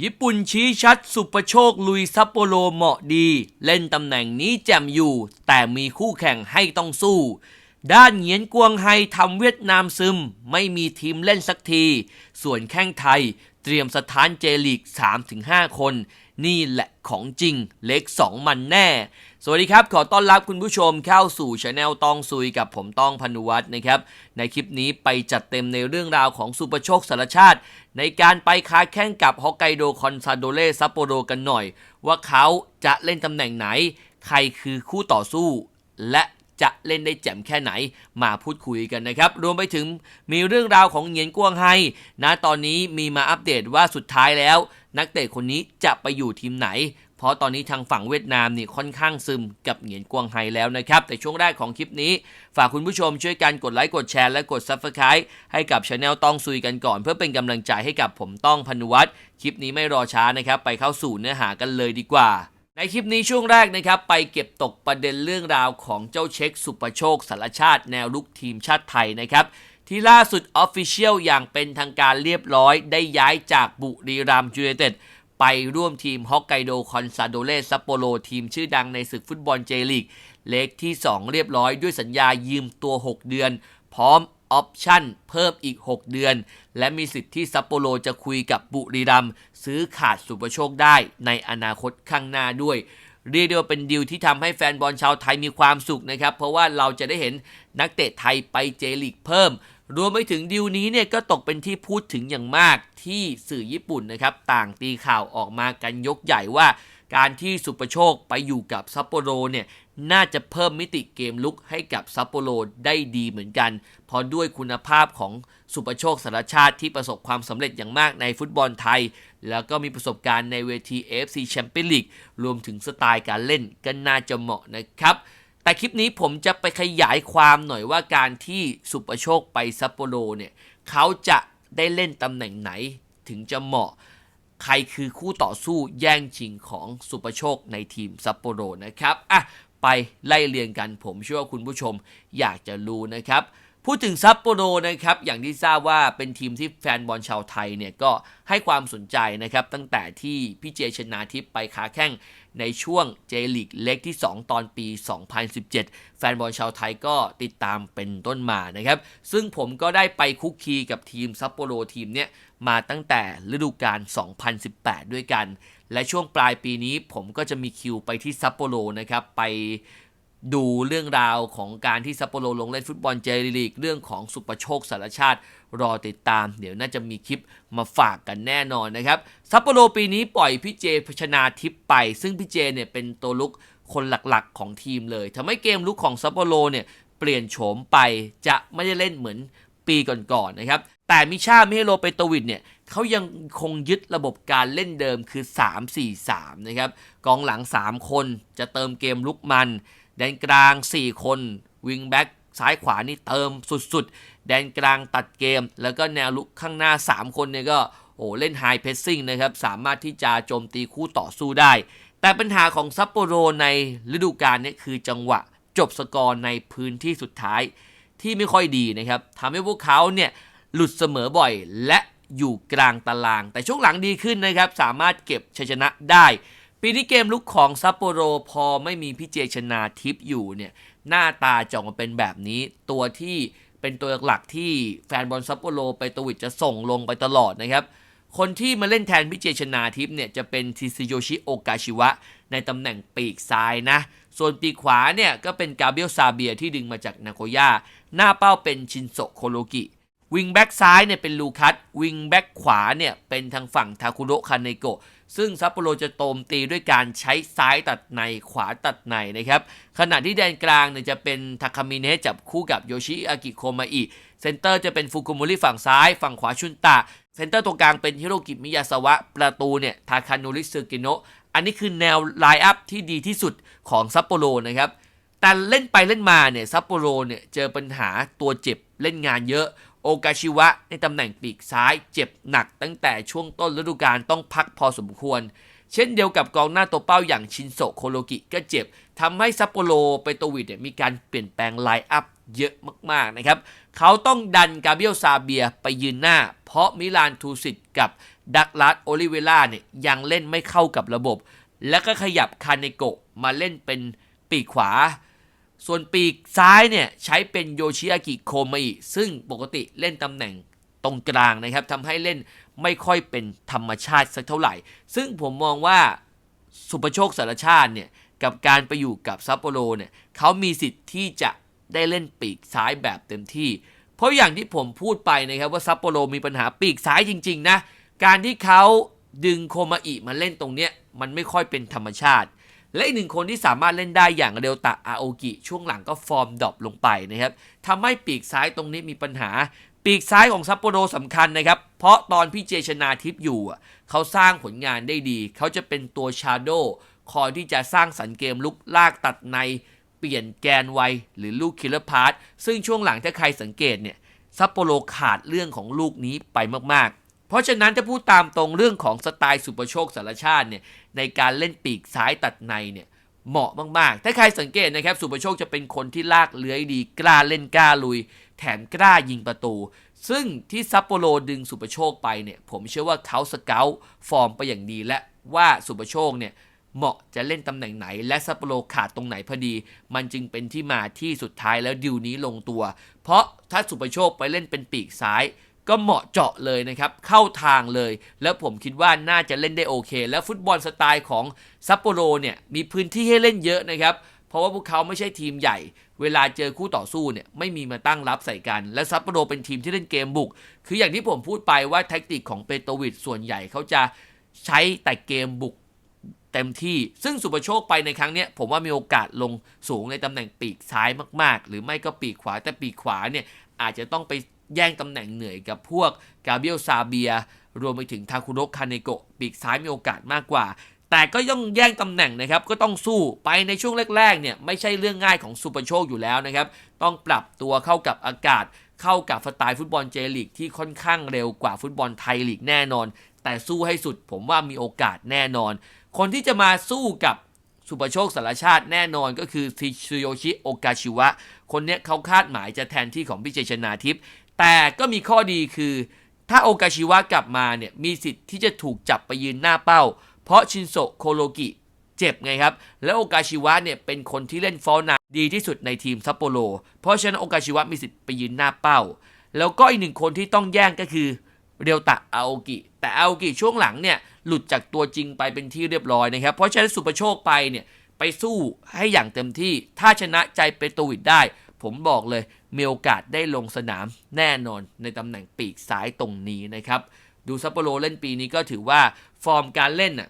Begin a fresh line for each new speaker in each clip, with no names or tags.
ญี่ปุ่นชี้ชัดสุปโชคลุยซัปโปโรเหมาะดี เล่นตำแหน่งนี้แจ่มอยู่ แต่มีคู่แข่งให้ต้องสู้ ด้านเหงียนกวงไฮทำเวียดนามซึม ไม่มีทีมเล่นสักที ส่วนแข้งไทย เตรียมสถานเจลีก 3-5 คน นี่แหละของจริงเล็ก2มันแน่ สวัสดีครับ ขอต้อนรับคุณผู้ชมเข้าสู่ช anel ตองซุยกับผมต้องพนุวัฒน์นะครับ ในคลิปนี้ไปจัดเต็มในเรื่องราวของสุปโชคสารชาติ ในการไปค้าแข่งกับฮอกไกโดคอนซาโดเล่ซัปโปโรกันหน่อย ว่าเขาจะเล่นตำแหน่งไหน ใครคือคู่ต่อสู้ และ จะเล่นได้แจ่มแค่ไหนมาพูดคุยกันนะครับ รวมไปถึงมีเรื่องราวของเหงียนกวงไฮนะตอนนี้มีมาอัปเดตว่าสุดท้ายแล้ว นักเตะคนนี้จะไปอยู่ทีมไหน เพราะตอนนี้ทางฝั่งเวียดนามนี่ค่อนข้างซึมกับเหงียนกวงไฮแล้วนะครับ แต่ช่วงแรกของคลิปนี้ ฝากคุณผู้ชมช่วยกันกดไลค์กดแชร์และกด Subscribe ให้กับช anel ต้องซุยกันก่อน เพื่อเป็นกำลังใจให้กับผมต้องพนุวัฒน์คลิปนี้ไม่รอช้านะครับไปเข้าสู่เนื้อหากันเลยดีกว่า ในคลิปนี้ช่วงแรกนะครับ ไปเก็บตกประเด็นเรื่องราวของเจ้าเช็คสุประโชคสารชาติแนวลุกทีมชาติไทยนะครับ ที่ล่าสุดออฟฟิเชียลอย่างเป็นทางการเรียบร้อย ได้ย้ายจากบุรีรัมย์ยูไนเต็ดไปร่วมทีมฮอกไกโดคอนซาโดเลซัปโปโรทีมชื่อดังในศึกฟุตบอลเจลีก เล็กที่ 2 เรียบร้อยด้วยสัญญายืมตัว 6 เดือน พร้อม ออปชั่นเพิ่มอีก 6 เดือน และมีสิทธิ์ที่ซัปโปโรจะคุยกับบุรีรัมซื้อขาดสุประโชคได้ในอนาคตข้างหน้าด้วย เรียกได้ว่าเป็นดีลที่ทำให้แฟนบอลชาวไทยมีความสุขนะครับ เพราะว่าเราจะได้เห็นนักเตะไทยไปเจลีกเพิ่ม รวมไปถึงดีลนี้เนี่ยก็ตกเป็นที่พูดถึงอย่างมากที่สื่อญี่ปุ่นนะครับต่างตีข่าวออกมากันยกใหญ่ว่าการที่สุประโชคไปอยู่กับซัปโปโรเนี่ย น่าจะเพิ่มมิติเกมลุกให้กับซัปโปโรได้ดีเหมือนกัน เพราะด้วยคุณภาพของสุประโชคสารชาติที่ประสบความสำเร็จอย่างมากในฟุตบอลไทย แล้วก็มีประสบการณ์ในเวที AFC Champions League รวมถึงสไตล์การเล่นก็น่าจะเหมาะนะครับ แต่คลิปนี้ผมจะไปขยายความหน่อยว่าการที่สุประโชคไปซัปโปโรเนี่ยเขาจะได้เล่นตำแหน่งไหนถึงจะเหมาะใครคือคู่ต่อสู้แย่งชิงของสุประโชคในทีมซัปโปโรนะครับ อะ ไปไล่เรียงกัน ผมเชื่อว่าคุณผู้ชมอยากจะรู้นะครับ พูดถึงซัปโปโรนะครับอย่างที่ทราบว่าเป็นทีมที่แฟนบอลชาวไทยเนี่ยก็ให้ความสนใจนะครับตั้งแต่ที่พี่เจชนาทิพย์ไปค้าแข้งในช่วงเจลีกเล็กที่ 2 ตอนปี 2017 แฟนบอลชาวไทยก็ติดตามเป็นต้นมานะครับ ซึ่งผมก็ได้ไปคุกคีกับทีมซัปโปโรทีมเนี้ยมาตั้งแต่ฤดูกาล 2018 ด้วยกัน และช่วงปลายปีนี้ผมก็จะมีคิวไปที่ซัปโปโรนะครับไป ดูเรื่องราวของการที่ซัปโปโรลงเล่นฟุตบอลเจลีก เรื่องของสุประโชคสารชาติ รอติดตาม เดี๋ยวน่าจะมีคลิปมาฝากกันแน่นอนนะครับซัปโปโรปีนี้ปล่อยพี่เจพชนาทิพไป ซึ่งพี่เจเนี่ยเป็นตัวลุกคนหลักๆของทีมเลยทำให้เกมลุกของซัปโปโรเนี่ยเปลี่ยนโฉมไปจะไม่ได้เล่นเหมือนปีก่อนๆนะครับ แต่มิชาเมโลเปโตวิดเนี่ยเขายังคงยึดระบบการเล่นเดิมคือ 3-4-3 นะครับ กองหลัง 3 คนจะเติมเกมลุกมัน แดนกลาง 4 คนวิงแบ็กซ้ายขวานี่เติมสุดๆ แดนกลางตัดเกม แล้วก็แนวลุกข้างหน้า 3 คนเนี่ยก็โอ้เล่นไฮเพสซิ่งนะครับ สามารถที่จะโจมตีคู่ต่อสู้ได้ แต่ปัญหาของซัปโปโรในฤดูกาลนี้คือจังหวะจบสกอร์ในพื้นที่สุดท้ายที่ไม่ค่อยดีนะครับทำให้พวกเขาเนี่ยหลุดเสมอบ่อยและอยู่กลางตาราง แต่ช่วงหลังดีขึ้นนะครับ สามารถเก็บชัยชนะได้ ปีนี้เกมลุกของซัปโปโรพอไม่มีพี่เจชนาทิพย์อยู่เนี่ยหน้าตาจะออกมาเป็นแบบนี้ ตัวที่เป็นตัวหลักที่แฟนบอลซัปโปโรไปตวิดจะส่งลงไปตลอดนะครับคนที่มาเล่นแทนพี่เจชนาทิพย์เนี่ยจะเป็นทิซิโยชิโอกาชิวะ ในตำแหน่งปีกซ้ายนะ ส่วนปีกขวาเนี่ยก็เป็นกาเบียลซาเบียที่ดึงมาจากนาโกย่าหน้าเป้าเป็นชินโซโคโลกิ วิงแบ็กซ้ายเนี่ยเป็นลูคัสวิงแบ็กขวาเนี่ยเป็นทางฝั่งทาคุโรคาเนโกะซึ่งซัปโปโรจะโตมตีด้วยการใช้ซ้ายตัดในขวาตัดในนะครับ ขณะที่แดนกลางเนี่ยจะเป็นทาคามิเนะจับคู่กับโยชิอากิโคมาอิเซนเตอร์จะเป็นฟุกุโมริฝั่งซ้าย ฝั่งขวาชุนตะเซนเตอร์ตรงกลางเป็นฮิโรกิมิยาสวะ ประตูเนี่ยทาคานุริซึกิโนะอันนี้คือแนวไลน์อัพที่ดีที่สุดของซัปโปโรนะครับแต่เล่นไปเล่นมาเนี่ยซัปโปโรเนี่ยเจอปัญหาตัวเจ็บเล่นงานเยอะ โอกาชิวะในตำแหน่งปีกซ้ายเจ็บหนักตั้งแต่ช่วงต้นฤดูกาลต้องพักพอสมควร เช่นเดียวกับกองหน้าตัวเป้าอย่างชินโซโคโลกิก็เจ็บทำให้ซัปโปโรไปโตวิดมีการเปลี่ยนแปลงไลน์อัพเยอะมาก ๆ นะครับ เขาต้องดันกาเบียลซาเบียไปยืนหน้า เพราะมิลานทูสิตกับดักลาสโอลิเวล่าเนี่ยยังเล่นไม่เข้ากับระบบ แล้วก็ขยับคาเนโกะมาเล่นเป็นปีกขวา ส่วนปีกซ้ายเนี่ยใช้เป็นโยชิอากิโคมาอิซึ่งปกติเล่นตำแหน่งตรงกลางนะครับทำให้เล่นไม่ค่อยเป็นธรรมชาติสักเท่าไหร่ ซึ่งผมมองว่าสุปโชคสารชาติเนี่ยกับการไปอยู่กับซัปโปโรเนี่ยเขามีสิทธิ์ที่จะได้เล่นปีกซ้ายแบบเต็มที่ เพราะอย่างที่ผมพูดไปนะครับว่าซัปโปโรมีปัญหาปีกซ้ายจริง ๆ นะ การที่เขาดึงโคมาอิมาเล่นตรงเนี้ยมันไม่ค่อยเป็นธรรมชาติ และอีกหนึ่งคนที่สามารถเล่นได้อย่างเร็วตะอาโอกิช่วงหลังก็ฟอร์มดรอปลงไปนะครับทำให้ปีกซ้ายตรงนี้มีปัญหา ปีกซ้ายของซัปโปโรสำคัญนะครับ เพราะตอนพี่เจชนาทิพย์อยู่ เขาสร้างผลงานได้ดี เขาจะเป็นตัวชาโดคอยที่จะสร้างสรรค์เกมลุกลากตัดในเปลี่ยนแกนไวหรือลูกคิลเลอร์พาร์ตซึ่งช่วงหลังถ้าใครสังเกตเนี่ยซัปโปโรขาดเรื่องของลูกนี้ไปมากๆ เพราะฉะนั้นถ้าพูดตามตรงเรื่องของสไตล์สุประโชคสารชาติเนี่ยในการเล่นปีกซ้ายตัดในเนี่ยเหมาะมากๆ ถ้าใครสังเกตนะครับสุประโชคจะเป็นคนที่ลากเลื้อยดีกล้าเล่นกล้าลุย แถมกล้ายิงประตู ซึ่งที่ซัปโปโรดึงสุประโชคไปเนี่ยผมเชื่อว่าเขาสเกลฟอร์มไปอย่างดีและว่าสุประโชคเนี่ยเหมาะจะเล่นตำแหน่งไหน และซัปโปโรขาดตรงไหนพอดี มันจึงเป็นที่มาที่สุดท้ายแล้วดิวนี้ลงตัว เพราะถ้าสุประโชคไปเล่นเป็นปีกซ้าย ก็เหมาะเจาะเลยนะครับ เข้าทางเลย แล้วผมคิดว่าน่าจะเล่นได้โอเค แล้วฟุตบอลสไตล์ของซัปโปโรเนี่ยมีพื้นที่ให้เล่นเยอะนะครับ เพราะว่าพวกเขาไม่ใช่ทีมใหญ่ เวลาเจอคู่ต่อสู้เนี่ยไม่มีมาตั้งรับใส่กัน และซัปโปโรเป็นทีมที่เล่นเกมบุก คืออย่างที่ผมพูดไปว่าแท็กติกของเปโตวิดส่วนใหญ่เขาจะใช้แต่เกมบุกเต็มที่ ซึ่งสุประโชคไปในครั้งนี้ผมว่ามีโอกาสลงสูงในตำแหน่งปีกซ้ายมาก ๆ หรือไม่ก็ปีกขวาแต่ปีกขวาเนี่ยอาจจะต้องไป แย่งตำแหน่งเหนื่อยกับพวกกาเบียลซาเบีย รวมไปถึงทาคุโรคาเนโกะปีกซ้ายมีโอกาสมากกว่า แต่ก็ต้องแย่งตำแหน่งนะครับ ก็ต้องสู้ไปในช่วงแรกๆเนี่ยไม่ใช่เรื่องง่ายของสุปอระโชคอยู่แล้วนะครับ ต้องปรับตัวเข้ากับอากาศ เข้ากับสไตล์ฟุตบอลเจลีกที่ค่อนข้างเร็วกว่าฟุตบอลไทยลีกแน่นอน แต่สู้ให้สุดผมว่ามีโอกาสแน่นอน คนที่จะมาสู้กับสุประโชคสารชาติแน่นอนก็คือทิชุโยชิโอกาชิวะ คนนี้เขาคาดหมายจะแทนที่ของพี่เจชนาทิพย์ แต่ก็มีข้อดีคือ ถ้าโอกาชิวะกลับมาเนี่ยมีสิทธิ์ที่จะถูกจับไปยืนหน้าเป้า เพราะชินโซโคโรกิเจ็บไงครับ แล้วโอกาชิวะเนี่ยเป็นคนที่เล่นฟอลนาดีที่สุดในทีมซัปโปโรเพราะฉะนั้นโอกาชิวะมีสิทธิ์ไปยืนหน้าเป้า แล้วก็อีกหนึ่งคนที่ต้องแย่งก็คือเรียวตะอาโอกิแต่อาโอกิช่วงหลังเนี่ยหลุดจากตัวจริงไปเป็นที่เรียบร้อยนะครับ เพราะฉะนั้นสุปโชคไปเนี่ยไปสู้ให้อย่างเต็มที่ ถ้าชนะใจเปโตวิดได้ ผมบอกเลย มีโอกาสได้ลงสนามแน่นอนในตำแหน่งปีกซ้ายตรงนี้นะครับ ดูซัปโปโรเล่นปีนี้ก็ถือว่าฟอร์มการเล่นน่ะ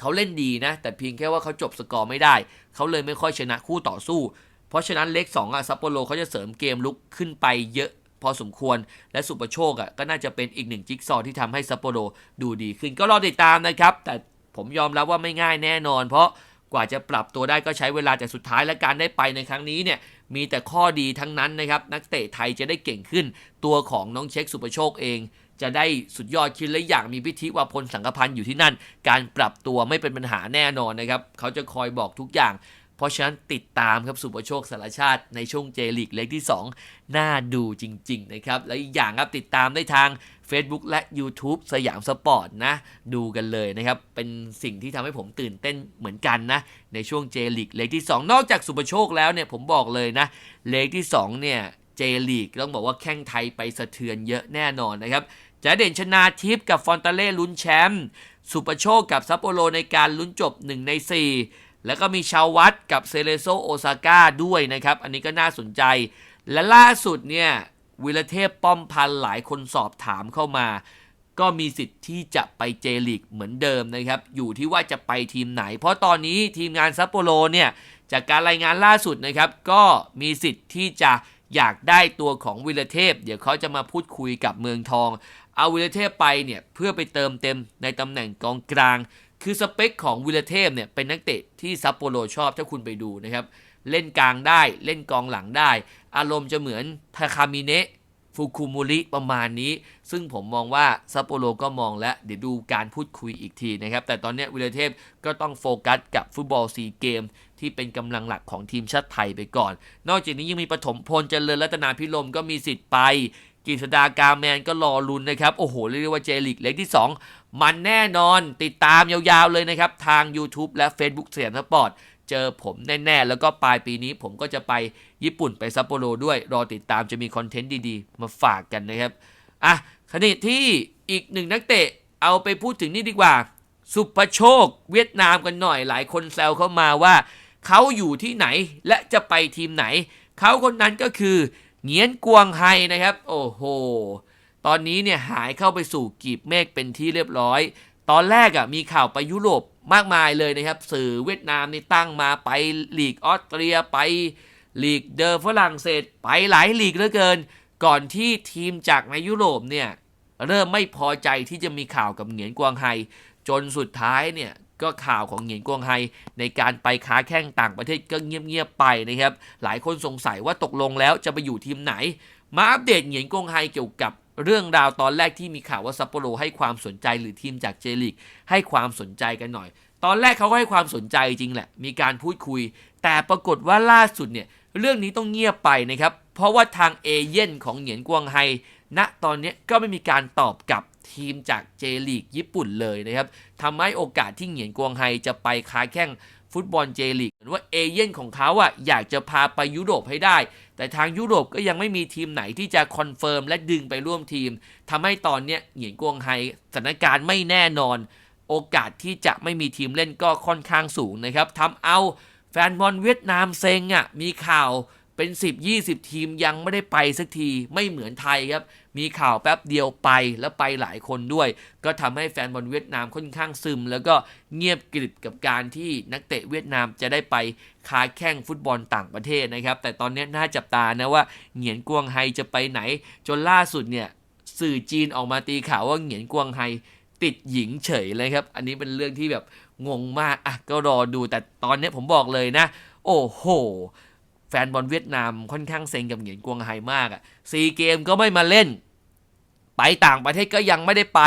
เขาเล่นดีนะ แต่เพียงแค่ว่าเขาจบสกอร์ไม่ได้ เขาเลยไม่ค่อยชนะคู่ต่อสู้ เพราะฉะนั้นเล็ก2อะซัปโปโรเขาจะเสริมเกมลุกขึ้นไปเยอะพอสมควรและสุปโชคอะก็น่าจะเป็นอีกหนึ่งจิ๊กซอว์ที่ทำให้ซัปโปโรดูดีขึ้นก็รอติดตามนะครับ แต่ผมยอมรับว่าไม่ง่ายแน่นอน เพราะ กว่าจะปรับตัวได้ก็ใช้เวลาแต่สุดท้ายและการได้ไปในครั้งนี้เนี่ยมีแต่ข้อดีทั้งนั้นนะครับ นักเตะไทยจะได้เก่งขึ้น ตัวของน้องเช็คสุประโชคเอง จะได้สุดยอดขึ้นและอย่างมีพิธีว่าพลสังกพันธ์อยู่ที่นั่น การปรับตัวไม่เป็นปัญหาแน่นอนนะครับ เขาจะคอยบอกทุกอย่าง เพราะฉะนั้นติดตามครับสุประโชคสารชาติในช่วงเจลีกเล็กที่ 2 น่าดูจริง ๆ นะครับ และอีกอย่างครับติดตามได้ทาง Facebook และ YouTube สยามสปอร์ตนะ ดูกันเลยนะครับ เป็นสิ่งที่ทำให้ผมตื่นเต้นเหมือนกันนะ ในช่วงเจลีกเลกที่ 2 นอกจากสุประโชคแล้วเนี่ย ผมบอกเลยนะ เลกที่ 2 เนี่ยเจลีกต้องบอกว่าแข้งไทยไปสะเทือนเยอะแน่นอนนะครับจะเด่นชนาทิพย์กับฟอนตาเล่ลุ้นแชมป์สุปโชคกับซัปโปโรในการลุ้นจบ 1 ใน 4 แล้วก็มีชาววัดกับเซเลโซโอซาก้าด้วยนะครับ อันนี้ก็น่าสนใจ และล่าสุดเนี่ย วิรเทพป้อมพันหลายคนสอบถามเข้ามา ก็มีสิทธิ์ที่จะไปเจลีกเหมือนเดิมนะครับ อยู่ที่ว่าจะไปทีมไหน เพราะตอนนี้ทีมงานซัปโปโรเนี่ยจากการรายงานล่าสุดนะครับ ก็มีสิทธิ์ที่จะอยากได้ตัวของวิรเทพ เดี๋ยวเขาจะมาพูดคุยกับเมืองทอง เอาวิรเทพไปเนี่ยเพื่อไปเติมเต็มในตำแหน่งกองกลาง คือสเปคของวิรเทพเนี่ยเป็นนักเตะที่ซัปโปโรชอบถ้าคุณไปดูนะครับ เล่นกลางได้เล่นกองหลังได้ อารมณ์จะเหมือนทาคามิเนะฟุคุมุริประมาณนี้ ซึ่งผมมองว่าซัปโปโรก็มองแล้วเดี๋ยวดูการพูดคุยอีกทีนะครับ แต่ตอนนี้วิลเทพก็ต้องโฟกัสกับฟุตบอลซีเกม ที่เป็นกำลังหลักของทีมชาติไทยไปก่อน นอกจากนี้ยังมีปฐมพลเจริญรัตนาพิรมก็มีสิทธิ์ไปกฤษดากาแมนก็รอลุนนะครับ โอ้โห เรียกว่าเจลิกเล็กที่ 2 มันแน่นอนติดตามยาวๆเลยนะครับ ทาง YouTube และ Facebook เสียงสปอร์ต เจอผมแน่ ๆ แล้วก็ปลายปีนี้ผมก็จะไปญี่ปุ่นไปซัปโปโรด้วยรอติดตามจะมีคอนเทนต์ดีๆ มาฝากกันนะครับ อะขณะที่อีกหนึ่งนักเตะเอาไปพูดถึงนี่ดีกว่า สุภโชคเวียดนามกันหน่อยหลายคนแซวเข้ามาว่า เขาอยู่ที่ไหนและจะไปทีมไหน เขาคนนั้นก็คือเหงียนกวงไฮนะครับ โอ้โห ตอนนี้เนี่ยหายเข้าไปสู่กีบเมฆเป็นที่เรียบร้อย ตอนแรกอะ่ะมีข่าวไปยุโรป มากมายเลยนะครับ สื่อเวียดนามนี่ตั้งมาไปลีกออสเตรียไปลีกเดอร์ฝรั่งเศสไปหลายลีกเหลือเกิน ก่อนที่ทีมจากในยุโรปเนี่ยเริ่มไม่พอใจที่จะมีข่าวกับเหงียนกวางไฮจนสุดท้ายเนี่ยก็ข่าวของเหงียนกวางไฮในการไปค้าแข้งต่างประเทศก็เงียบๆไปนะครับ หลายคนสงสัยว่าตกลงแล้วจะไปอยู่ทีมไหน มาอัปเดตเหงียนกวางไฮเกี่ยวกับ เรื่องราวตอนแรกที่มีข่าวว่าซัปโปโรให้ความสนใจหรือทีมจากเจลิกให้ความสนใจกันหน่อย ตอนแรกเขาก็ให้ความสนใจจริงแหละ มีการพูดคุย แต่ปรากฏว่าล่าสุดเนี่ยเรื่องนี้ต้องเงียบไปนะครับ เพราะว่าทางเอเย่นของเหงียนกวางไฮณตอนนี้ก็ไม่มีการตอบกลับทีมจากเจลีกญี่ปุ่นเลยนะครับทำให้โอกาสที่เหงียนกวางไฮจะไปค้าแข่ง ฟุตบอลเจลีกเหมือนว่าเอเย่นของเขาอะอยากจะพาไปยุโรปให้ได้ แต่ทางยุโรปก็ยังไม่มีทีมไหนที่จะคอนเฟิร์มและดึงไปร่วมทีมทำให้ตอนเนี้ยเหงียนกวงไฮสถานการณ์ไม่แน่นอน โอกาสที่จะไม่มีทีมเล่นก็ค่อนข้างสูงนะครับทำเอาแฟนบอลเวียดนามเซ็งอะมีข่าว เป็น 10-20 ทีมยังไม่ได้ไปสักทีไม่เหมือนไทยครับ มีข่าวแป๊บเดียวไปแล้วไปหลายคนด้วย ก็ทำให้แฟนบอลเวียดนามค่อนข้างซึม แล้วก็เงียบกริบกับการที่นักเตะเวียดนามจะได้ไปค้าแข่งฟุตบอลต่างประเทศนะครับ แต่ตอนนี้น่าจับตานะว่าเหงียนกวงไฮจะไปไหน จนล่าสุดเนี่ยสื่อจีนออกมาตีข่าวว่าเหงียนกวงไฮติดหญิงเฉยเลยครับ อันนี้เป็นเรื่องที่แบบงงมากอะก็รอดูแต่ตอนนี้ผมบอกเลยนะ โอ้โห แฟนบอลเวียดนามค่อนข้างเซ็งกับเหงียนกวงไฮมากอะ่ะซีเกมก็ไม่มาเล่น ไปต่างประเทศก็ยังไม่ได้ไป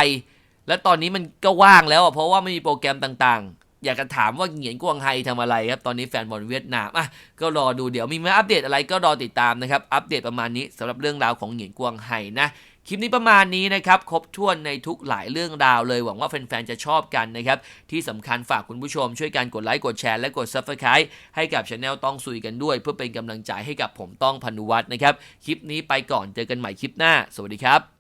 และตอนนี้มันก็ว่างแล้วอะเพราะว่าไม่มีโปรแกรมต่างๆ อยากจะถามว่าเหงียนกวงไฮทำอะไรครับ ตอนนี้แฟนบอลเวียดนามอะก็รอดูเดี๋ยวมีมาอัปเดตอะไรก็รอติดตามนะครับ อัปเดตประมาณนี้สำหรับเรื่องราวของเหงียนกวงไฮนะ คลิปนี้ประมาณนี้นะครับ ครบถ้วนในทุกหลายเรื่องราวเลย หวังว่าแฟนๆ จะชอบกันนะครับ ที่สำคัญฝากคุณผู้ชมช่วยกันกดไลค์กดแชร์และกด Subscribe ให้กับช anel ต้องซุยกันด้วย เพื่อเป็นกำลังใจให้กับผมต้องพนุวัฒน์นะครับ คลิปนี้ไปก่อนเจอกันใหม่คลิปหน้า สวัสดีครับ